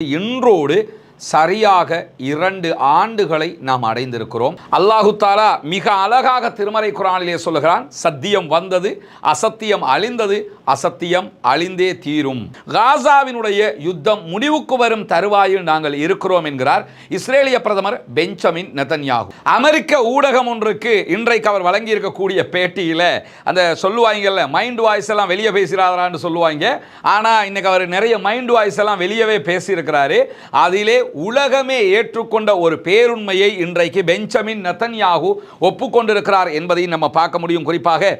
இன்றோடு சரியாக இரண்டு ஆண்டுகளை நாம் அடைந்திருக்கிறோம். அல்லாஹு தாலா மிக அழகாக திருமறை குரானிலே சொல்லுகிறான் சத்தியம் வந்தது அசத்தியம் அழிந்தது அசத்தியம் அழிந்தே தீரும். காசாவினுடைய யுத்தம் முடிவுக்கு வரும் தருவாயில் நாங்கள் இருக்கிறோம் என்கிறார் இஸ்ரேலிய பிரதமர் பெஞ்சமின் நெதன்யாகு. அமெரிக்க ஊடகம் ஒன்றுக்கு இன்றைக்கு அவர் வழங்கியிருக்கக்கூடிய பேட்டியில் அந்த சொல்லுவாங்கல்ல மைண்ட் வாய்ஸ் எல்லாம் வெளியே பேசுகிறாரான்னு சொல்லுவாங்க. ஆனால் இன்னைக்கு அவர் நிறைய மைண்ட் வாய்ஸ் எல்லாம் வெளியவே பேசியிருக்கிறாரு. அதிலே உலகமே ஏற்றுக்கொண்ட ஒரு பேருண்மையை இன்றைக்கு பெஞ்சமின் நத்தன்யாகு ஒப்புக்கொண்டிருக்கிறார் என்பதை நம்ம பார்க்க முடியும். குறிப்பாக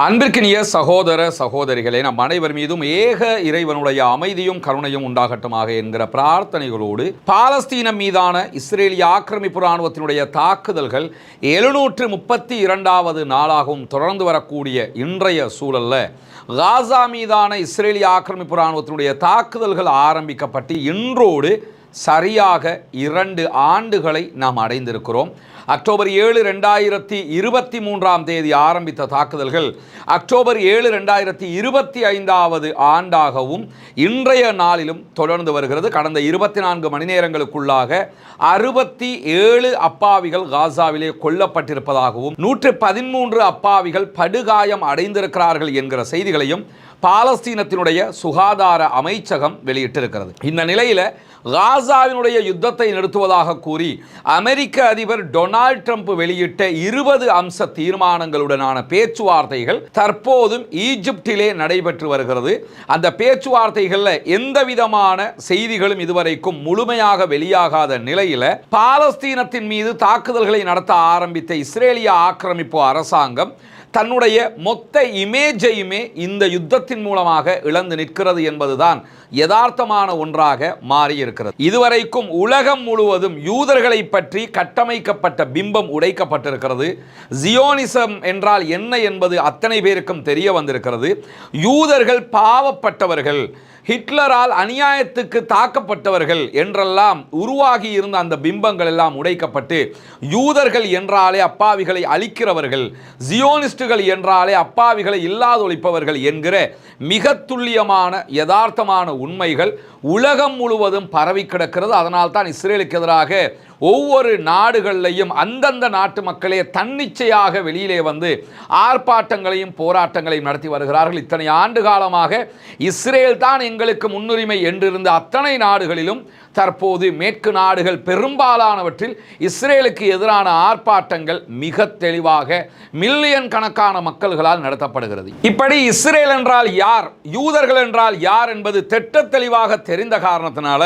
அன்பிற்கினிய சகோதர சகோதரிகளே நம் அனைவர் மீதும் ஏக இறைவனுடைய அமைதியும் கருணையும் உண்டாகட்டுமாக என்கிற பிரார்த்தனைகளோடு பாலஸ்தீனம் மீதான இஸ்ரேலிய ஆக்கிரமிப்பு ராணுவத்தினுடைய தாக்குதல்கள் எழுநூற்று முப்பத்தி இரண்டாவது நாளாகவும் தொடர்ந்து வரக்கூடிய இன்றைய சூழல்ல காசா மீதான இஸ்ரேலிய ஆக்கிரமிப்பு இராணுவத்தினுடைய தாக்குதல்கள் ஆரம்பிக்கப்பட்டு இன்றோடு சரியாக இரண்டு ஆண்டுகளை நாம் அடைந்திருக்கிறோம். அக்டோபர் ஏழு ரெண்டாயிரத்தி இருபத்தி மூன்றாம் தேதி ஆரம்பித்த தாக்குதல்கள் அக்டோபர் ஏழு ரெண்டாயிரத்தி இருபத்தி ஐந்தாவது ஆண்டாகவும் இன்றைய நாளிலும் தொடர்ந்து வருகிறது. கடந்த இருபத்தி நான்கு மணி நேரங்களுக்குள்ளாக அறுபத்தி ஏழு அப்பாவிகள் காசாவிலே கொல்லப்பட்டிருப்பதாகவும் நூற்று பதிமூன்று அப்பாவிகள் படுகாயம் அடைந்திருக்கிறார்கள் என்கிற செய்திகளையும் பாலஸ்தீனத்தினுடைய சுகாதார அமைச்சகம் வெளியிட்டிருக்கிறது. இந்த நிலையில் காசாவினுடைய யுத்தத்தை நிறுத்துவதாக கூறி அமெரிக்க அதிபர் டொனால்ட் ட்ரம்ப் வெளியிட்ட இருபது அம்ச தீர்மானங்களுடனான பேச்சுவார்த்தைகள் தற்போதும் ஈஜிப்டிலே நடைபெற்று வருகிறது. அந்த பேச்சுவார்த்தைகளில் எந்த விதமான செய்திகளும் இதுவரைக்கும் முழுமையாக வெளியாகாத நிலையில் பாலஸ்தீனத்தின் மீது தாக்குதல்களை நடத்த ஆரம்பித்த இஸ்ரேலிய ஆக்கிரமிப்பு அரசாங்கம் தன்னுடைய மொத்த இமேஜையுமே இந்த யுத்தத்தின் மூலமாக இழந்து நிற்கிறது என்பதுதான் யதார்த்தமான ஒன்றாக மாறியிருக்கிறது. இதுவரைக்கும் உலகம் முழுவதும் யூதர்களை பற்றி கட்டமைக்கப்பட்ட பிம்பம் உடைக்கப்பட்டிருக்கிறது. ஜியோனிசம் என்றால் என்ன என்பது அத்தனை பேருக்கும் தெரிய வந்திருக்கிறது. யூதர்கள் பாவப்பட்டவர்கள். ஹிட்லரால் அநியாயத்துக்கு தாக்கப்பட்டவர்கள் என்றெல்லாம் உருவாகி இருந்த அந்த பிம்பங்கள் எல்லாம் உடைக்கப்பட்டு யூதர்கள் என்றாலே அப்பாவிகளை அழிக்கிறவர்கள் ஜியோனிஸ்டுகள் என்றாலே அப்பாவிகளை இல்லாதொழிப்பவர்கள் என்கிற மிக துல்லியமான யதார்த்தமான உண்மைகள் உலகம் முழுவதும் பரவி கிடக்கிறது. அதனால் தான் இஸ்ரேலுக்கு எதிராக ஒவ்வொரு நாடுகள்லையும் அந்தந்த நாட்டு மக்களே தன்னிச்சையாக வெளியிலே வந்து ஆர்ப்பாட்டங்களையும் போராட்டங்களையும் நடத்தி வருகிறார்கள். இத்தனை ஆண்டு காலமாக இஸ்ரேல் தான் எங்களுக்கு முன்னுரிமை என்றிருந்த அத்தனை நாடுகளிலும் தற்போது மேற்கு நாடுகள் பெரும்பாலானவற்றில் இஸ்ரேலுக்கு எதிரான ஆர்ப்பாட்டங்கள் மிக தெளிவாக மில்லியன் கணக்கான மக்கள்களால் நடத்தப்படுகிறது. இப்படி இஸ்ரேல் என்றால் யார்? யூதர்கள் என்றால் யார் என்பது திட்ட தெளிவாக தெரிந்த காரணத்தினால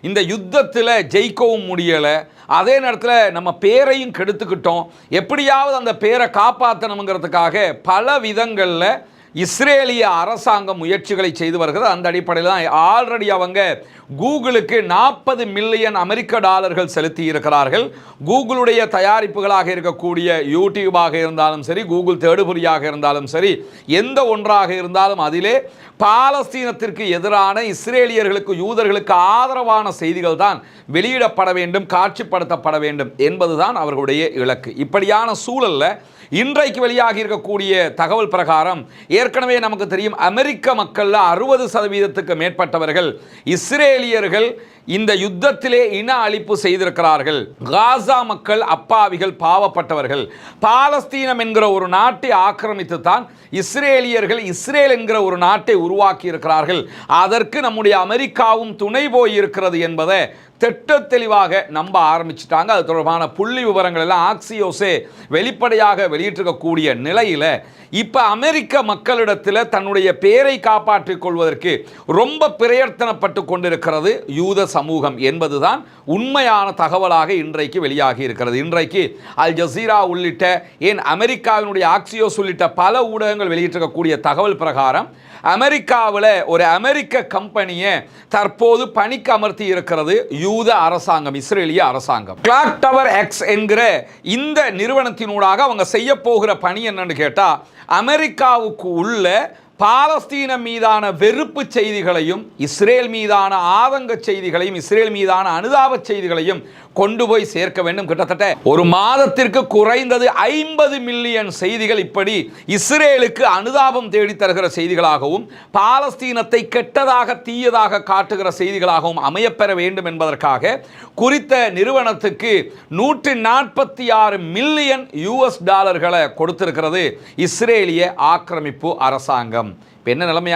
இந்த யுத்தத்தில் ஜெயிக்கவும் முடியலை. அதே நேரத்தில் நம்ம பேரையும் கெடுத்துக்கிட்டோம். எப்படியாவது அந்த பேரை காப்பாற்றணுங்கிறதுக்காக பல விதங்களில் இஸ்ரேலிய அரசாங்கம் முயற்சிகளை செய்து வருகிறது. அந்த அடிப்படையில் தான் ஆல்ரெடி அவங்க கூகுளுக்கு நாற்பது மில்லியன் அமெரிக்க டாலர்கள் செலுத்தி இருக்கிறார்கள் கூகுளுடைய தயாரிப்புகளாக இருக்கக்கூடிய யூடியூபாக இருந்தாலும் சரி கூகுள் தேடுபொறியாக இருந்தாலும் சரி எந்த ஒன்றாக இருந்தாலும் அதிலே பாலஸ்தீனத்திற்கு எதிரான இஸ்ரேலியர்களுக்கு யூதர்களுக்கு ஆதரவான செய்திகள் தான் வெளியிடப்பட வேண்டும் காட்சிப்படுத்தப்பட வேண்டும் என்பதுதான் அவர்களுடைய இலக்கு. இப்படியான சூழலில் இன்றைக்கு வெளியாகி இருக்கக்கூடிய தகவல் பிரகாரம் ஏற்கனவே நமக்கு தெரியும் அமெரிக்க மக்களில் அறுபது சதவீதத்துக்கு மேற்பட்டவர்கள் இஸ்ரேலியர்கள் இந்த யுத்தத்திலே இன அழிப்பு செய்திருக்கிறார்கள். காசா மக்கள் அப்பாவிகள் பாவப்பட்டவர்கள். பாலஸ்தீனம் என்கிற ஒரு நாட்டை ஆக்கிரமித்து தான் இஸ்ரேலியர்கள் இஸ்ரேல் என்கிற ஒரு நாட்டை உருவாக்கி இருக்கிறார்கள் அதற்கு நம்முடைய அமெரிக்காவும் துணை போயிருக்கிறது என்பதை திட்ட தெளிவாக நம்ப ஆரம்பிச்சிட்டாங்க. அது தொடர்பான புள்ளி விவரங்கள் எல்லாம் ஆக்சியோஸே வெளிப்படையாக வெளியிட்டிருக்கக்கூடிய நிலையில் இப்போ அமெரிக்க மக்களிடத்தில் தன்னுடைய பேரை காப்பாற்றிக் கொள்வதற்கு ரொம்ப பிரயத்தனப்பட்டு கொண்டிருக்கிறது யூத சமூகம் என்பதுதான் உண்மையான தகவலாக இன்றைக்கு வெளியாகி இருக்கிறது. இன்றைக்கு அல் ஜசீரா உள்ளிட்ட ஏன் அமெரிக்காவினுடைய ஆக்சியோஸ் உள்ளிட்ட பல ஊடகங்கள் வெளியிட்டிருக்கக்கூடிய தகவல் பிரகாரம் அமெரிக்காவில் ஒரு அமெரிக்க கம்பெனியை தற்போது பணிக்கு அமர்த்தி இருக்கிறது யூத அரசாங்கம் இஸ்ரேலிய அரசாங்கம். கிளாக் டவர் எக்ஸ் என்கிற இந்த நிறுவனத்தினூடாக அவங்க செய்ய போகிற பணி என்னன்னு கேட்டால் அமெரிக்காவுக்கு உள்ள பாலஸ்தீன மீதான வெறுப்பு செய்திகளையும் இஸ்ரேல் மீதான ஆதங்க செய்திகளையும் இஸ்ரேல் மீதான அனுதாப செய்திகளையும் கொண்டு போய் சேர்க்க வேண்டும். கிட்டத்தட்ட ஒரு மாதத்திற்கு குறைந்தது ஐம்பது மில்லியன் செய்திகள் இப்படி இஸ்ரேலுக்கு அனுதாபம் தேடி தருகிற செய்திகளாகவும் பாலஸ்தீனத்தை கெட்டதாக தீயதாக காட்டுகிற செய்திகளாகவும் அமையப்பெற வேண்டும் என்பதற்காக குறித்த நிறுவனத்துக்கு நூற்றி நாற்பத்தி ஆறு மில்லியன் யூஎஸ் டாலர்களை கொடுத்திருக்கிறது இஸ்ரேலிய ஆக்கிரமிப்பு அரசாங்கம். இப்போ என்ன நிலைமை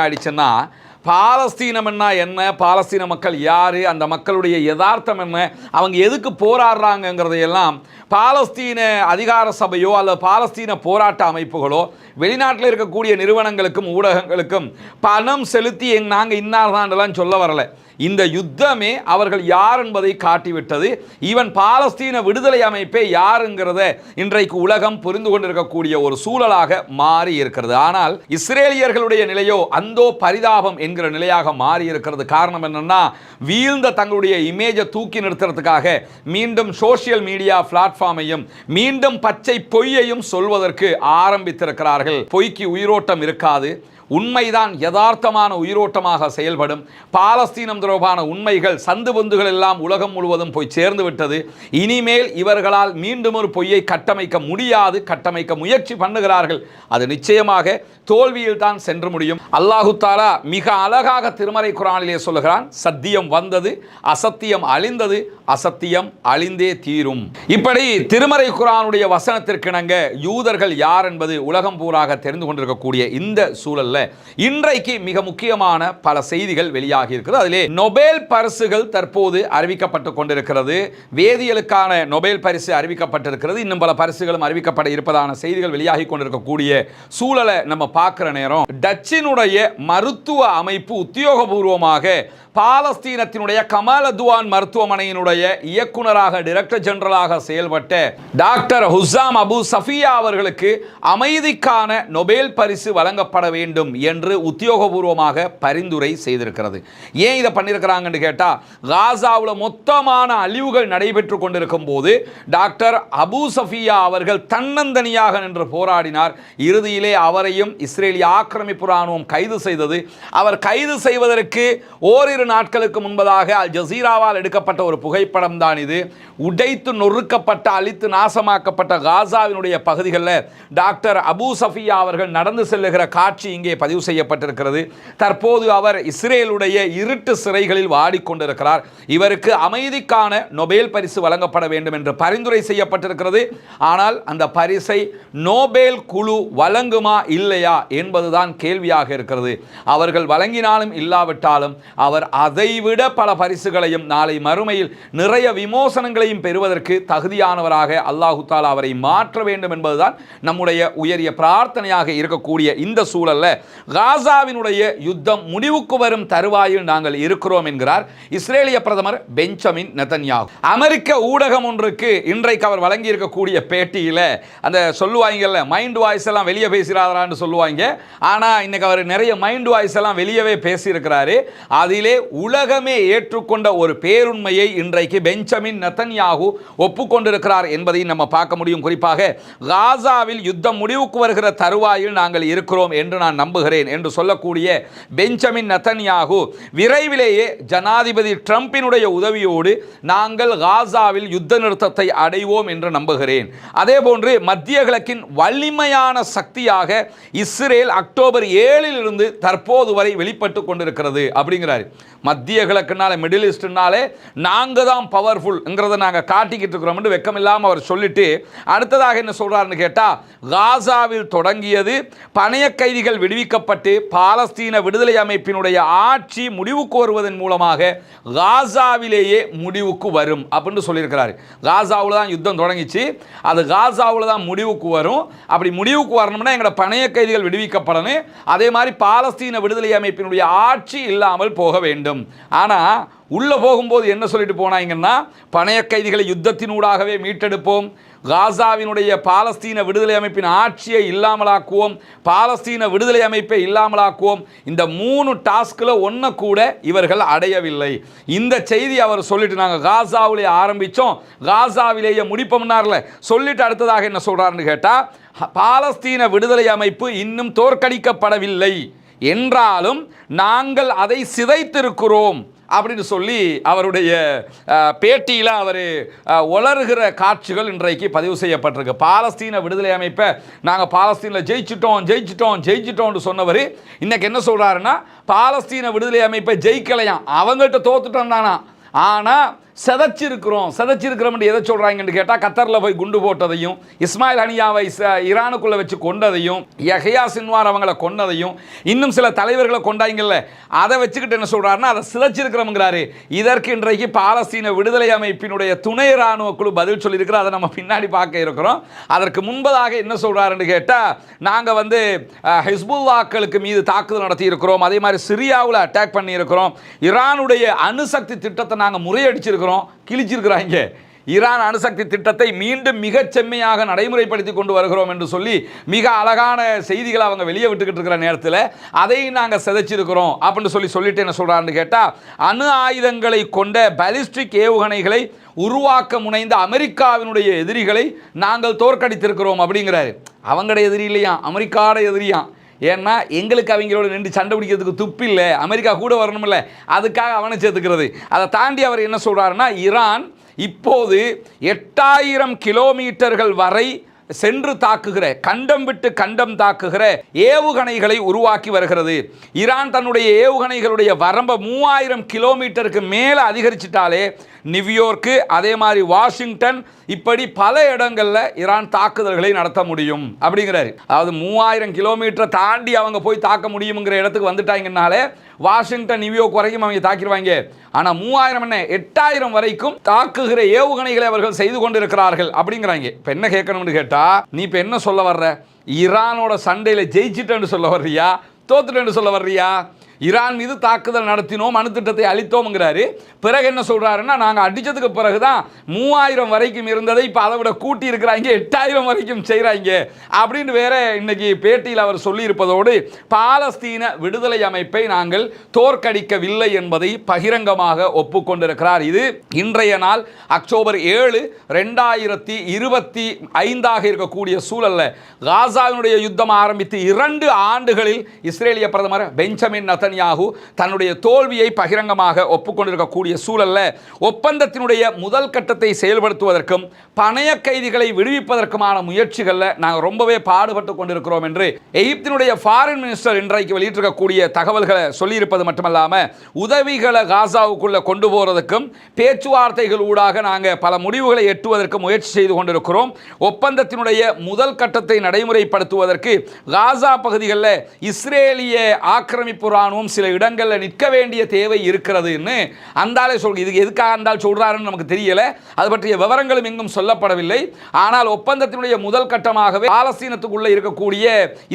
பாலஸ்தீனம் என்ன என்ன? பாலஸ்தீன மக்கள் யார்? அந்த மக்களுடைய யதார்த்தம் என்ன? அவங்க எதுக்கு போராடுறாங்கங்கிறதையெல்லாம் பாலஸ்தீன அதிகார சபையோ அல்லது பாலஸ்தீன போராட்ட அமைப்புகளோ வெளிநாட்டில் இருக்கக்கூடிய நிறுவனங்களுக்கும் ஊடகங்களுக்கும் பணம் செலுத்தி எங் நாங்கள் இன்னார்தான்லாம் சொல்ல வரலை. இந்த யுத்தமே அவர்கள் யார் என்பதை காட்டிவிட்டது. ஈவன் பாலஸ்தீன விடுதலை அமைப்பே யாருங்கிறத இன்றைக்கு உலகம் புரிந்து கொண்டிருக்கக்கூடிய ஒரு சூழலாக மாறி இருக்கிறது. ஆனால் இஸ்ரேலியர்களுடைய நிலையோ அந்தோ பரிதாபம் என்கிற நிலையாக மாறி இருக்கிறது. காரணம் என்னன்னா வீழ்ந்த தங்களுடைய இமேஜை தூக்கி நிறுத்துறதுக்காக மீண்டும் சோசியல் மீடியா பிளாட்ஃபார்மையும் மீண்டும் பச்சை பொய்யையும் சொல்வதற்கு ஆரம்பித்திருக்கிறார்கள். பொய்க்கு உயிரோட்டம் இருக்காது. உண்மைதான் யதார்த்தமான உயிரோட்டமாக செயல்படும். பாலஸ்தீனம் தொடர்பான உண்மைகள் சந்து பொந்துகள் எல்லாம் உலகம் முழுவதும் போய் சேர்ந்து விட்டது. இனிமேல் இவர்களால் மீண்டும் ஒரு பொய்யை கட்டமைக்க முடியாது கட்டமைக்க முயற்சி பண்ணுகிறார்கள். அது நிச்சயமாக தோல்வியில் தான் சென்று முடியும். அல்லாஹு தாலா மிக அழகாக திருமறை குரானிலே சொல்லுகிறான் சத்தியம் வந்தது அசத்தியம் அழிந்தது அசத்தியம் அழிந்தே தீரும். இப்படி திருமறை குரானுடைய வசனத்திற்கிணங்க யூதர்கள் யார் என்பது உலகம் பூராக தெரிந்து கொண்டிருக்கக்கூடிய இந்த சூழல்ல இன்றைக்கு மிக முக்கியமான பல செய்திகள் வெளியாகி இருக்கிறது அதிலே நொபேல் பரிசுகள் தற்போது அறிவிக்கப்பட்டு கொண்டிருக்கிறது. வேதியியலுக்கான நொபேல் பரிசு அறிவிக்கப்பட்டிருக்கிறது. இன்னும் பல பரிசுகளும் அறிவிக்கப்பட இருப்பதான செய்திகள் வெளியாகி கொண்டிருக்கக்கூடிய சூழலை நம்ம பார்க்குற நேரம். டச்சினுடைய மருத்துவ அமைப்பு உத்தியோகபூர்வமாக பாலஸ்தீனத்தினுடைய கமாலதுவான் மருத்துவமனையினுடைய இயக்குநராக டிரெக்டர் ஜெனரலாக செயல்பட்ட டாக்டர் ஹுசாம் அபு சஃபியா அவர்களுக்கு அமைதிக்கான நொபேல் பரிசு வழங்கப்பட வேண்டும். என்று உத்தியோகபூர்வமாக பரிந்துரை செய்திருக்கிறது. ஏன் இதை பண்ணியிருக்கிறாங்கன்னு கேட்டால் காசாவில் மொத்தமான அழிவுகள் நடைபெற்று கொண்டிருக்கும் போது டாக்டர் அபு சஃபியா அவர்கள் தன்னந்தனியாக நின்று போராடினார். இறுதியிலே அவரையும் இஸ்ரேலிய ஆக்கிரமிப்பு ராணுவம் கைது செய்தது. அவர் கைது செய்வதற்கு ஓரிரு நாட்களுக்கு முன்பதாக அல் ஜசீராவால் எடுக்கப்பட்ட ஒரு புகைப்படம் தான் இது. உடைத்து நொறுக்கப்பட்ட அழித்து நாசமாக்கப்பட்ட காசாவினுடைய பகுதிகளில் டாக்டர் அபு சஃபியா அவர்கள் நடந்து செல்லுகிற காட்சி இங்கே பதிவு செய்யப்பட்டிருக்கிறது. தற்போது அவர் இஸ்ரேலுடைய இருட்டு சிறைகளில் வாடிக்கொண்டிருக்கிறார். இவருக்கு அமைதிக்கான நொபேல் பரிசு வழங்கப்பட வேண்டும் என்று பரிந்துரை செய்யப்பட்டிருக்கிறது. ஆனால் அந்த பரிசை நோபேல் குழு வழங்குமா இல்லையா என்பதுதான் கேள்வியாக இருக்கிறது. அவர்கள் வழங்கினாலும் இல்லாவிட்டாலும் அவர் அதைவிட பல பரிசுகளையும் நாளை மறுமையில் நிறைய விமோசனங்களையும் பெறுவதற்கு தகுதியானவராக அல்லாஹு தாலா அவரை மாற்ற வேண்டும் என்பதுதான் நம்முடைய உயரிய பிரார்த்தனையாக இருக்கக்கூடிய இந்த சூழல்ல காசாவினுடைய யுத்தம் முடிவுக்கு வரும் தருவாயில் நாங்கள் இருக்கிறோம் என்கிறார் இஸ்ரேலிய பிரதமர் பெஞ்சமின் நெதன்யாகு. அமெரிக்க ஊடகம் ஒன்றுக்கு இன்றைக்கு அவர் வழங்கி இருக்கக்கூடிய பேட்டியில் அந்த சொல்லுவாங்கல்ல மைண்ட் வாய்ஸ் எல்லாம் வெளியே பேசுகிறாரான்னு சொல்லுவாங்க. ஆனால் இன்னைக்கு அவர் நிறைய மைண்ட் வாய்ஸ் எல்லாம் வெளியவே பேசியிருக்கிறாரு. அதிலே உலகமே ஏற்றுக்கொண்ட ஒரு பேருண்மையை இன்றைக்கு பெஞ்சமின் நெத்தன்யாகு ஒப்புக்கொண்டிருக்கிறார் என்பதையும் நம்ம பார்க்க முடியும். குறிப்பாக காசாவில் யுத்தம் முடிவுக்கு வருகிற தருவாயில் நாங்கள் இருக்கிறோம் என்று நான் நம்புகிறேன் என்று சொல்லக்கூடிய பெஞ்சமின் நத்தன்யாகு விரைவிலேயே ஜனாதிபதி ட்ரம்பினுடைய உதவியோடு நாங்கள் காசாவில் யுத்த நிறுத்தத்தை அடைவோம் என்று நம்புகிறேன். அதேபோன்று மத்திய கிழக்கின் வலிமையான சக்தியாக இஸ்ரேல் அக்டோபர் ஏழிலிருந்து தற்போது வரை வெளிப்பட்டு கொண்டிருக்கிறது அப்படிங்கிறாரு. மத்திய கிழக்குனால மிடில் ஈஸ்ட்னாலே நாங்கள் தான் பவர்ஃபுல்ங்கிறத நாங்கள் காட்டிக்கிட்டு இருக்கிறோம் வெக்கம் இல்லாமல் அவர் சொல்லிட்டு அடுத்ததாக என்ன சொல்கிறாருன்னு கேட்டால் காசாவில் தொடங்கியது பணைய கைதிகள் அறிவிக்கப்பட்டு பாலஸ்தீன விடுதலை அமைப்பினுடைய ஆட்சி முடிவுக்கு வருவதன் மூலமாக காசாவிலேயே முடிவுக்கு வரும் அப்படின்னு சொல்லியிருக்கிறாரு. காசாவில் தான் யுத்தம் தொடங்கிச்சு. அது காசாவில் தான் முடிவுக்கு வரும். அப்படி முடிவுக்கு வரணும்னா எங்களோட பணைய கைதிகள் விடுவிக்கப்படணும். அதே மாதிரி பாலஸ்தீன விடுதலை அமைப்பினுடைய ஆட்சி இல்லாமல் போக வேண்டும். ஆனால் உள்ளே போகும்போது என்ன சொல்லிட்டு போனாங்கன்னா பணைய கைதிகளை யுத்தத்தினூடாகவே மீட்டெடுப்போம். காசாவினுடைய பாலஸ்தீன விடுதலை அமைப்பின் ஆட்சியை இல்லாமலாக்குவோம் பாலஸ்தீன விடுதலை அமைப்பை இல்லாமலாக்குவோம். இந்த மூணு டாஸ்கில் ஒன்றை கூட இவர்கள் அடையவில்லை. இந்த செய்தி அவர் சொல்லிட்டு நாங்கள் காசாவிலே ஆரம்பித்தோம் காசாவிலேயே முடிப்போம்னார்ல. சொல்லிட்டு அடுத்ததாக என்ன சொல்கிறாருன்னு கேட்டால் பாலஸ்தீன விடுதலை அமைப்பு இன்னும் தோற்கடிக்கப்படவில்லை. என்றாலும் நாங்கள் அதை சிதைத்திருக்கிறோம் அப்படின்னு சொல்லி அவருடைய பேட்டியில் அவர் உலர்கிற காட்சிகள் இன்றைக்கு பதிவு செய்யப்பட்டிருக்கு. பாலஸ்தீன விடுதலை அமைப்பை நாங்கள் பாலஸ்தீனில் ஜெயிச்சிட்டோம் ஜெயிச்சிட்டோம் ஜெயிச்சிட்டோம்னு சொன்னவர் இன்றைக்கி என்ன சொல்கிறாருன்னா பாலஸ்தீன விடுதலை அமைப்பை ஜெயிக்கலையாம். அவங்கள்ட்ட தோத்துட்டோம் தானா. ஆனால் செதைச்சிருக்கிறோம் செதைச்சிருக்கிறோம் எதை சொல்கிறாங்கன்னு கேட்டால் கத்தரில் போய் குண்டு போட்டதையும் இஸ்மாயில் அனியாவை ச ஈரானுக்குள்ளே வச்சு கொண்டதையும் யஹ்யா சின்வார் அவங்கள கொண்டதையும் இன்னும் சில தலைவர்களை கொண்டாங்கல்ல அதை வச்சுக்கிட்டு என்ன சொல்கிறாருன்னா அதை சிதைச்சிருக்கிறோம்ங்கிறாரு. இதற்கு இன்றைக்கு பாலஸ்தீன விடுதலை அமைப்பினுடைய துணை இராணுவ குழு பதில் சொல்லியிருக்கிறோம் அதை நம்ம பின்னாடி பார்க்க இருக்கிறோம். அதற்கு முன்பதாக என்ன சொல்கிறாருன்னு கேட்டால் நாங்கள் வந்து ஹிஸ்புல்லாக்களுக்கு மீது தாக்குதல் நடத்தி இருக்கிறோம் அதே மாதிரி சிரியாவில் அட்டாக் பண்ணியிருக்கிறோம். ஈரானுடைய அணுசக்தி திட்டத்தை நாங்கள் முறையடிச்சிருக்கோம் கிழிச்சிருக்கிறாங்க. ஈரான் அணுசக்தி திட்டத்தை மீண்டும் மிகச் செம்மையாக நடைமுறைப்படுத்தி கொண்டு வருகிறோம் என்று சொல்லி மிக அழகான செய்திகளை அவங்க வெளியே விட்டுக்கிட்டு இருக்கிற நேரத்தில் அதையும் நாங்கள் சிதைச்சிருக்கிறோம் அப்படின்னு சொல்லி சொல்லிட்டு என்ன சொல்கிறான்னு கேட்டால் அணு ஆயுதங்களை கொண்ட பலிஸ்டிக் ஏவுகணைகளை உருவாக்க முனைந்த அமெரிக்காவினுடைய எதிரிகளை நாங்கள் தோற்கடித்திருக்கிறோம் அப்படிங்கிறாரு. அவங்களோட எதிரி இல்லையா? அமெரிக்காவோட எதிரியாம் ஏன்னா எங்களுக்கு அவங்களோட நின்று சண்டை பிடிக்கிறதுக்கு துப்பு இல்லை. அமெரிக்கா கூட வரணும்ல அதுக்காக அவனை சேர்த்துக்கிறது. அதை தாண்டி அவர் என்ன சொல்கிறாருன்னா ஈரான் இப்போது எட்டாயிரம் கிலோமீட்டர்கள் வரை சென்று தாக்குகிற கண்டம் விட்டு கண்டம் தாக்குகிற ஏவுகணைகளை உருவாக்கி வருகிறது. ஈரான் தன்னுடைய ஏவுகணைகளுடைய வரம்பை மூவாயிரம் கிலோமீட்டருக்கு மேலே அதிகரிச்சிட்டாலே நியூயோர்க்கு அதே மாதிரி வாஷிங்டன் இப்படி பல இடங்களில் ஈரான் தாக்குதல்களை நடத்த முடியும். அப்படிங்கிறாரு. அதாவது மூவாயிரம் கிலோமீட்டரை தாண்டி அவங்க போய் தாக்க முடியுங்கிற இடத்துக்கு வந்துட்டாங்கனாலே வாஷிங்டன் நியூயோர்க் வரைக்கும் அவங்க தாக்கிடுவாங்க. ஆனால் மூவாயிரம் என்ன எட்டாயிரம் வரைக்கும் தாக்குகிற ஏவுகணைகளை அவர்கள் செய்து கொண்டிருக்கிறார்கள் அப்படிங்கிறாங்க. இப்போ என்ன கேட்கணும்னு கேட்டால் நீ இப்போ என்ன சொல்ல வர்ற? ஈரானோட சண்டையில் ஜெயிச்சிட்டேன்னு சொல்ல வர்றியா? தோத்துட்டேன்னு சொல்ல வர்றியா? ஈரான் மீது தாக்குதல் நடத்தினோம் அணுத்திட்டத்தை அளித்தோம்ங்கிறாரு பிறகு என்ன சொல்றாருன்னா நாங்கள் அடிச்சதுக்கு பிறகு தான் மூவாயிரம் வரைக்கும் இருந்ததை இப்போ அதை விட கூட்டி இருக்கிறாங்க எட்டாயிரம் வரைக்கும் செய்கிறாங்க அப்படின்னு வேற இன்னைக்கு பேட்டியில் அவர் சொல்லியிருப்பதோடு பாலஸ்தீன விடுதலை அமைப்பை நாங்கள் தோற்கடிக்கவில்லை என்பதை பகிரங்கமாக ஒப்புக்கொண்டிருக்கிறார். இது இன்றைய நாள் அக்டோபர் ஏழு ரெண்டாயிரத்தி இருபத்தி ஐந்தாக இருக்கக்கூடிய சூழல்ல. காசாவினுடைய யுத்தம் ஆரம்பித்து இரண்டு ஆண்டுகளில் இஸ்ரேலிய பிரதமர் பெஞ்சமின் நத்தன்யாகு தன்னுடைய தோல்வியை பகிரங்கமாக ஒப்புக்கொண்டிருக்கக்கூடிய சூழல்ல ஒப்பந்தத்தினுடைய முதல் கட்டத்தை செயல்படுத்துவதற்கும் பணைய கைதிகளை விடுவிப்பதற்குமான முயற்சிகளில் நாங்கள் ரொம்பவே பாடுபட்டு கொண்டிருக்கிறோம் என்று எகிப்தினுடைய ஃபாரின் மினிஸ்டர் இன்றைக்கு வெளியிட்டிருக்கக்கூடிய தகவல்களை சொல்லியிருப்பது மட்டுமல்லாமல் உதவிகளை காசாவுக்குள்ளே கொண்டு போகிறதுக்கும் பேச்சுவார்த்தைகள் ஊடாக நாங்கள் பல முடிவுகளை எட்டுவதற்கு முயற்சி செய்து கொண்டிருக்கிறோம். ஒப்பந்தத்தினுடைய முதல் கட்டத்தை நடைமுறைப்படுத்துவதற்கு காசா பகுதிகளில் இஸ்ரேலிய ஆக்கிரமிப்பு இராணுவம் சில இடங்களில் நிற்க வேண்டிய தேவை இருக்கிறதுன்னு அந்தாலே சொல் இது எதுக்காக அந்தால் சொல்கிறாருன்னு நமக்கு தெரியலை. அது பற்றிய விவரங்களும் எங்கும் சொல்லப்படவில்லை. ஆனால் ஒப்பந்தத்தினுடைய முதல் கட்டமாகவே பாலஸ்தீனத்துக்குள்ளே இருக்கக்கூடிய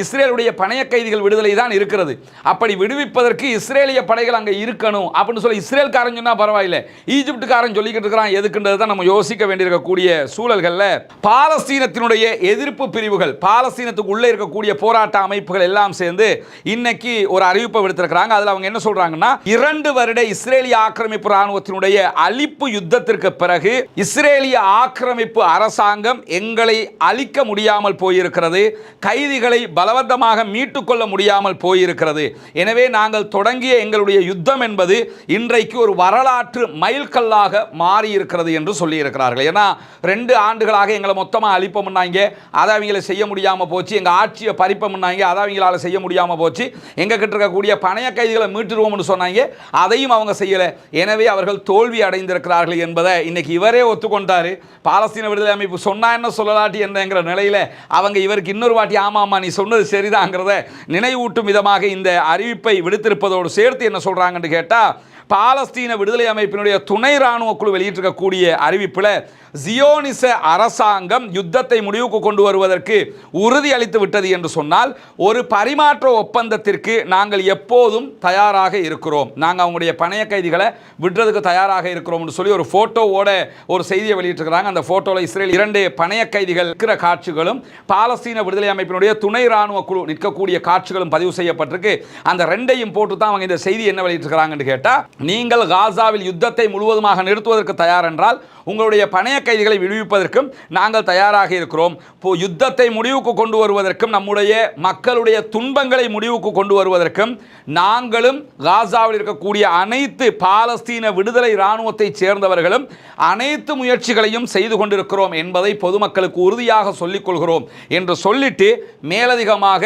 இஸ்ரேலுடைய பணைய கைதிகள் விடுதலை தான் இருக்கிறது. அப்படி விடுவிப்பதற்கு இஸ்ரேலிய படைகள் அங்கே இருக்கணும் அப்படின்னு சொல்லி இஸ்ரேல்காரன் சொன்னால் பரவாயில்லை. ஈஜிப்டுக்காரன் சொல்லிக்கிட்டு இருக்கிறான் எதுக்குன்றது தான் நம்ம யோசிக்க வேண்டியிருக்கக்கூடிய சூழல்களில் பாலஸ்தீனத்தினுடைய எதிர்ப்பு பிரிவுகள் பாலஸ்தீனத்துக்கு உள்ளே இருக்கக்கூடிய போராட்ட அமைப்புகள் எல்லாம் சேர்ந்து இன்னைக்கு ஒரு அறிவிப்பை விடுத்திருக்கிறாங்க அதில் அவங்க என்ன சொல்றாங்கன்னா இரண்டு வருட இஸ்ரேலிய ஆக்கிரமிப்பு ராணுவத்தினுடைய அழிப்பு யுத்தத்திற்கு பிறகு இஸ்ரேலிய ஆக்கிரமிப்பு அரசாங்கம் எங்களை அழிக்க முடியாமல் போயிருக்கிறது. கைதிகளை பலவந்தமாக மீட்டுக்கொள்ள முடியாமல் போயிருக்கிறது. எனவே நாங்கள் தொடங்கிய எங்களுடைய யுத்தம் என்பது இன்றைக்கு ஒரு வரலாற்று மைல்கல்லாக மாறி இருக்கிறது என்று சொல்லியிருக்கிறார்கள். ஏன்னா ரெண்டு ஆண்டுகளாக எங்களை மொத்தமாக அழிப்போம்னாங்க. அதை அவங்கள செய்ய முடியாமல் போச்சு. எங்கள் ஆட்சியை பறிப்போம்னாங்க. அதை அவங்களால செய்ய முடியாமல் போச்சு. எங்கள் கிட்ட இருக்கக்கூடிய பணைய கைதிகளை மீட்டுருவோம்னு சொன்னாங்க. அதையும் அவங்க செய்யலை. எனவே அவர்கள் தோல்வி அடைந்திருக்கிறார்கள் என்பதை இன்னைக்கு இவரே ஒத்துக்கொண்டாரு. பாலஸ்தீன விடுதலை அமைப்பு சொன்னா என்ன சொல்லலாட்டி என்னங்கிற நிலையில் அவங்க இவருக்கு இன்னொரு வாட்டி ஆமாம்மா நீ சொன்னது சரிதாங்கிறத நினைவூட்டும் விதமாக இந்த அறிவிப்பை விடுத்திருப்பதோடு சேர்த்து என்ன சொல்கிறாங்கன்னு கேட்டால் பாலஸ்தீன விடுதலை அமைப்பினுடைய துணை ராணுவ குழு வெளியிட்டிருக்கக்கூடிய அறிவிப்பில் ஜியோனிச அரசாங்கம் யுத்தத்தை முடிவுக்கு கொண்டு வருவதற்கு உறுதி அளித்து விட்டது என்று சொன்னால் ஒரு பரிமாற்ற ஒப்பந்தத்திற்கு நாங்கள் எப்போதும் தயாராக இருக்கிறோம். நாங்கள் அவங்களுடைய பணைய கைதிகளை விடுறதுக்கு தயாராக இருக்கிறோம்னு சொல்லி ஒரு ஃபோட்டோவோட ஒரு செய்தியை வெளியிட்டிருக்கிறாங்க. அந்த ஃபோட்டோவில் இஸ்ரேல் இரண்டு பணைய கைதிகள் இருக்கிற காட்சிகளும் பாலஸ்தீன விடுதலை அமைப்பினுடைய துணை ராணுவ குழு நிற்கக்கூடிய காட்சிகளும் பதிவு செய்யப்பட்டிருக்கு. அந்த ரெண்டையும் போட்டு தான் அவங்க இந்த செய்தி என்ன வெளியிட்டிருக்கிறாங்கன்னு கேட்டால் நீங்கள் காசாவில் யுத்தத்தை முழுவதுமாக நிறுத்துவதற்கு தயார் என்றால் உங்களுடைய பணைய கைதிகளை விடுவிப்பதற்கும் நாங்கள் தயாராக இருக்கிறோம். இப்போ யுத்தத்தை முடிவுக்கு கொண்டு வருவதற்கும் நம்முடைய மக்களுடைய துன்பங்களை முடிவுக்கு கொண்டு வருவதற்கும் நாங்களும் காசாவில் இருக்கக்கூடிய அனைத்து பாலஸ்தீன விடுதலை இராணுவத்தைச் சேர்ந்தவர்களும் அனைத்து முயற்சிகளையும் செய்து கொண்டிருக்கிறோம் என்பதை பொதுமக்களுக்கு உறுதியாக சொல்லிக் கொள்கிறோம் என்று சொல்லிட்டு மேலதிகமாக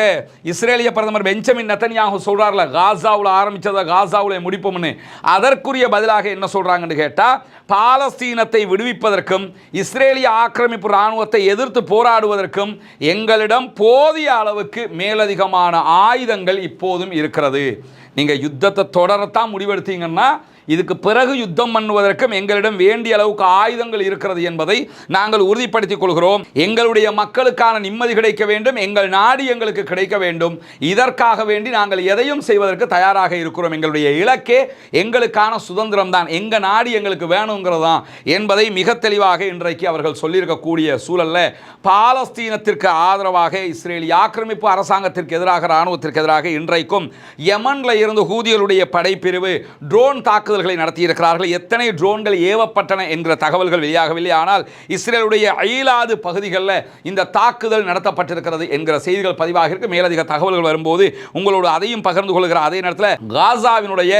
இஸ்ரேலிய பிரதமர் பெஞ்சமின் நத்தனியாக சொல்றார்ல காசாவில் ஆரம்பித்ததை காசாவில் முடிப்போம்னு. அதற்குரிய பதிலாக என்ன சொல்கிறாங்கன்னு கேட்டால் பாலஸ்தீனத்தை விடுவிப்பதற்கும் இஸ்ரேலிய ஆக்கிரமிப்பு இராணுவத்தை எதிர்த்து போராடுவதற்கும் எங்களிடம் போதிய அளவுக்கு மேலதிகமான ஆயுதங்கள் இப்போதும் இருக்கிறது. நீங்கள் யுத்தத்தை தொடரத்தான் முடிவெடுத்தீங்கன்னா இதுக்கு பிறகு யுத்தம் பண்ணுவதற்கும் எங்களிடம் வேண்டிய அளவுக்கு ஆயுதங்கள் இருக்கிறது என்பதை நாங்கள் உறுதிப்படுத்திக் கொள்கிறோம். எங்களுடைய மக்களுக்கான நிம்மதி கிடைக்க வேண்டும் எங்கள் நாடு எங்களுக்கு கிடைக்க வேண்டும். இதற்காக வேண்டி நாங்கள் எதையும் செய்வதற்கு தயாராக இருக்கிறோம். எங்களுடைய இலக்கே எங்களுக்கான சுதந்திரம் தான் எங்க நாடு எங்களுக்கு வேணுங்கிறது தான் என்பதை மிக தெளிவாக இன்றைக்கு அவர்கள் சொல்லியிருக்கக்கூடிய சூழல்ல பாலஸ்தீனத்திற்கு ஆதரவாக இஸ்ரேலிய ஆக்கிரமிப்பு அரசாங்கத்திற்கு எதிராக இராணுவத்திற்கு எதிராக இன்றைக்கும் யமன்ல இருந்து ஹூதியருடைய படைப்பிரிவு ட்ரோன் தாக்குதல்களை நடத்தியிருக்கிறார்கள். எத்தனை ட்ரோன்கள் ஏவப்பட்டன என்கிற தகவல்கள் வெளியாகவில்லை. ஆனால் இஸ்ரேலுடைய அயலாது பகுதிகளில் இந்த தாக்குதல் நடத்தப்பட்டிருக்கிறது என்கிற செய்திகள் பதிவாக இருக்கு. மேலதிக தகவல்கள் வரும்போது உங்களோடு அதையும் பகிர்ந்து கொள்கிற அதே நேரத்தில் காசாவினுடைய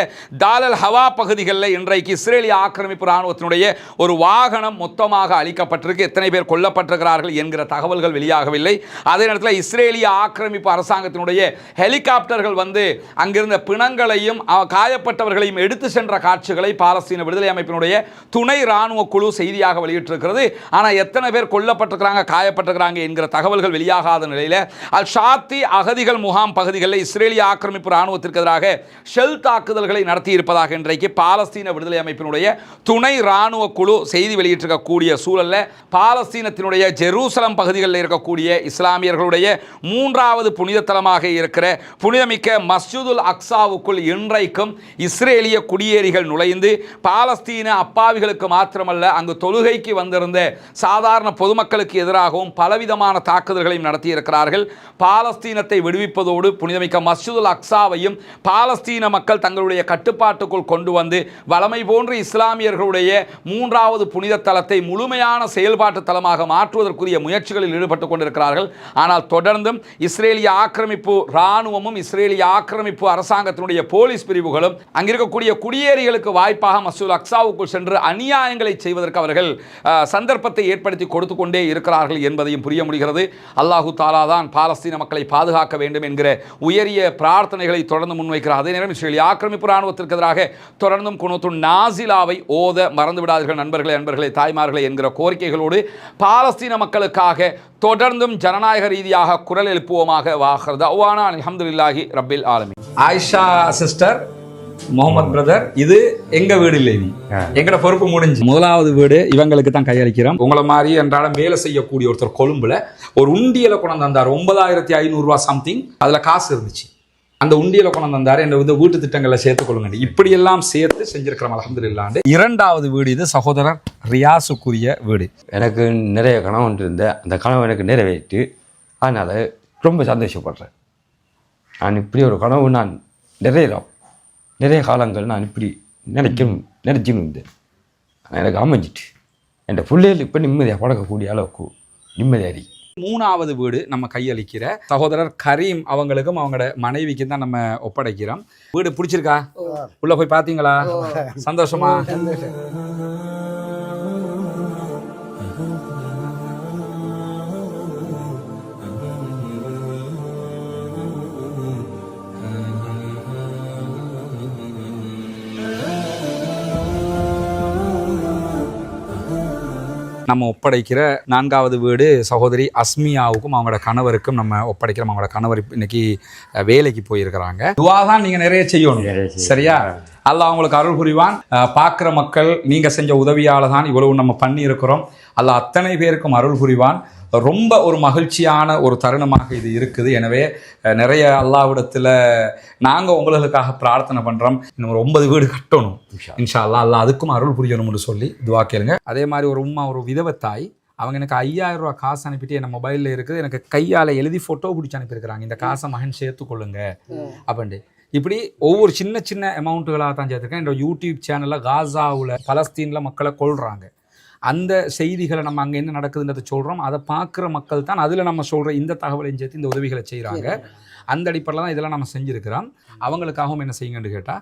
தாலல் ஹவா பகுதிகளில் இன்றைக்கு இஸ்ரேலிய ஆக்கிரமிப்பு இராணுவத்தினுடைய ஒரு வாகனம் மொத்தமாக அளிக்கப்பட்டிருக்கு எத்தனை பேர் கொல்லப்பட்டிருக்கிறார்கள் என்கிற தகவல்கள் வெளியாகவில்லை. அதே நேரத்தில் இஸ்ரேலிய ஆக்கிரமிப்பு அரசாங்கத்தினுடைய ஹெலிகாப்டர்கள் வந்து அங்கிருந்த பிணங்களையும் காயப்பட்டவர்களையும் எடுத்து சென்ற காட்சிகளை பாலஸ்தீன விடுதலை அமைப்பினுடைய துணை ராணுவ குழு செய்தியாக வெளியிட்டிருக்கிறது. ஆனால் எத்தனை பேர் கொல்லப்பட்டிருக்கிறாங்க காயப்பட்டிருக்கிறாங்க என்கிற தகவல்கள் வெளியாகாத நிலையில் அல் ஷாத்தி அகதிகள் முகாம் பகுதிகளில் இஸ்ரேலிய ஆக்கிரமிப்பு இராணுவத்திற்கு எதிராக ஷெல் தாக்குதல்களை நடத்தி இருப்பதாக இன்றைக்கு பாலஸ்தீன விடுதலை அமைப்பினுடைய துணை ராணுவ குழு செய்தி வெளியிட்டிருக்கக்கூடிய சூழல்ல பாலஸ்தீனத்தினுடைய ஜெருசலம் பகுதிகளில் இருக்கக்கூடிய இஸ்லாமியர்களுடைய மூன்றாவது புனித தலமாக இருக்கிற புனிதமிக்க மஸ்ஜிதுல் அக்ஸாவுக்குள் இன்றைக்கும் இஸ்ரேலிய குடியேறி குடியேறிகள் நுழைந்து பாலஸ்தீன அப்பாவிகளுக்கு மாத்திரமல்ல அங்கு தொழுகைக்கு வந்திருந்த சாதாரண பொதுமக்களுக்கு எதிராகவும் பலவிதமான தாக்குதல்களையும் நடத்தியிருக்கிறார்கள். பாலஸ்தீனத்தை விடுவிப்பதோடு புனிதமிக்க மஸ்ஜிதுல் அக்சாவையும் பாலஸ்தீன மக்கள் தங்களுடைய கட்டுப்பாட்டுக்குள் கொண்டு வந்து வளமை போன்று இஸ்லாமியர்களுடைய மூன்றாவது புனித தலத்தை முழுமையான செயல்பாட்டு தலமாக மாற்றுவதற்குரிய முயற்சிகளில் ஈடுபட்டு கொண்டிருக்கிறார்கள். ஆனால் தொடர்ந்தும் இஸ்ரேலிய ஆக்கிரமிப்பு இராணுவமும் இஸ்ரேலிய ஆக்கிரமிப்பு அரசாங்கத்தினுடைய போலீஸ் பிரிவுகளும் அங்கிருக்கக்கூடிய குடியேறிகளுக்கு வாய்ப்பாக மசூல் அக்சாவுக்குள் சென்று அநியாயங்களை செய்வதற்கு அவர்கள் சந்தர்ப்பத்தை ஏற்படுத்தி கொடுத்து கொண்டே இருக்கிறார்கள் என்பதையும் புரிய முடிகிறது. அல்லாஹு தாலா தான் பாலஸ்தீன மக்களை பாதுகாக்க வேண்டும் என்கிற உயரிய பிரார்த்தனைகளை தொடர்ந்து முன்வைக்கிறார். அதே நேரம் இஸ்ரேலிய ஆக்கிரமிப்பு இராணுவத்திற்கு எதிராக தொடர்ந்தும் குணத்து நாசிலாவை ஓத மறந்து விடாதீர்கள் நண்பர்களே நண்பர்களே தாய்மார்களே என்கிற கோரிக்கைகளோடு பாலஸ்தீன மக்களுக்காக தொடர்ந்தும் ஜனநாயக ரீதியாக குரல் எழுப்புவோமாக வாகிறது அவ்வானா அல்ஹம்துலில்லாஹி ரபில் ஆலமி ஆயிஷா சிஸ்டர் முகமது பிரதர் இது எங்க வீடு இல்லை நீ? எங்கட பொறுப்பு முடிஞ்சு. முதலாவது வீடு இவங்களுக்கு தான் கையளிக்கிறோம். உங்களை மாதிரி என்றாலும் வேலை செய்யக்கூடிய ஒருத்தர் கொழும்புல ஒரு உண்டியலை கொண்டு வந்தார் ஒன்பதாயிரத்தி ஐநூறுரூவா சம்திங் அதுல காசு இருந்துச்சு. அந்த உண்டியலை கொண்டு வந்தார் என்ற இந்த வீட்டு திட்டங்களை சேர்த்துக்கொள்ளுங்க இப்படியெல்லாம் சேர்த்து செஞ்சிருக்கிறோம் அலமதுல்லாண்டு இரண்டாவது வீடு இது சகோதரர் ரியாசுக்குரிய வீடு. எனக்கு நிறைய கனவு ஒன்று இருந்த அந்த கனவு எனக்கு நிறைவேற்றி அதனால் ரொம்ப சந்தோஷப்படுறேன். நான் இப்படி ஒரு கனவு நான் நிறைய நிறைய காலங்கள் நான் இப்படி நினைக்கணும் நினைச்சுன்னு இருந்தேன். எனக்கு அமைஞ்சிட்டு. என் பிள்ளைகள் இப்போ நிம்மதியாக பழக்கக்கூடிய அளவுக்கு நிம்மதியாக இருக்கு மூணாவது வீடு நம்ம கையளிக்கிற சகோதரர் கரீம் அவங்களுக்கும் அவங்களோட மனைவிக்கு தான் நம்ம ஒப்படைக்கிறோம். வீடு பிடிச்சிருக்கா? உள்ள போய் பாத்தீங்களா சந்தோஷமா. நம்ம ஒப்படைக்கிற நான்காவது வீடு சகோதரி அஸ்மியாவுக்கும் அவங்களோட கணவருக்கும் நம்ம ஒப்படைக்கிறோம். அவங்களோட கணவர் இன்னைக்கு வேலைக்கு போயிருக்கிறாங்க. துவா தான் நீங்க நிறைய செய்யணும். சரியா? அல்லாஹ் அவங்களுக்கு அருள் புரிவான். பார்க்கிற மக்கள் நீங்க செஞ்ச உதவியால தான் இவ்வளவு நம்ம பண்ணி இருக்கிறோம் அல்லாஹ் அத்தனை பேருக்கும் அருள் புரிவான். ரொம்ப ஒரு மகிழ்ச்சியான ஒரு தருணமாக இது இருக்குது. எனவே நிறைய அல்லாவிடத்துல நாங்க உங்களுக்காக பிரார்த்தனை பண்றோம். இன்னும் ஒரு ஒன்பது வீடு கட்டணும். இன்ஷா அல்லாஹ். அல்லாஹ் அதுக்கும் அருள் புரியணும்னு சொல்லி துவா கேளுங்க. அதே மாதிரி ஒரு உம்மா ஒரு விதவை தாய் அவங்க எனக்கு ஐயாயிரம் ரூபாய் காசு அனுப்பிட்டு என் மொபைலில் இருக்குது. எனக்கு கையால் எழுதி ஃபோட்டோ பிடிச்சி அனுப்பியிருக்கிறாங்க. இந்த காசை மகன் சேர்த்து கொள்ளுங்க. அப்படின்ட்டு இப்படி ஒவ்வொரு சின்ன சின்ன அமௌண்ட்டுகளாக தான் சேர்த்துருக்கேன். என்னோட யூடியூப் சேனலில் காசாவில் பலஸ்தீனில் மக்களை கொள்றாங்க அந்த செய்திகளை நம்ம அங்கே என்ன நடக்குதுன்றதை சொல்கிறோம் அதை பார்க்குற மக்கள் தான் அதில் நம்ம சொல்கிற இந்த தகவலையும் சேர்த்து இந்த உதவிகளை செய்கிறாங்க அந்த அடிப்படையில் தான் இதெல்லாம் நம்ம செஞ்சுருக்கிறோம். அவங்களுக்காகவும் என்ன செய்யுங்கன்னு கேட்டால்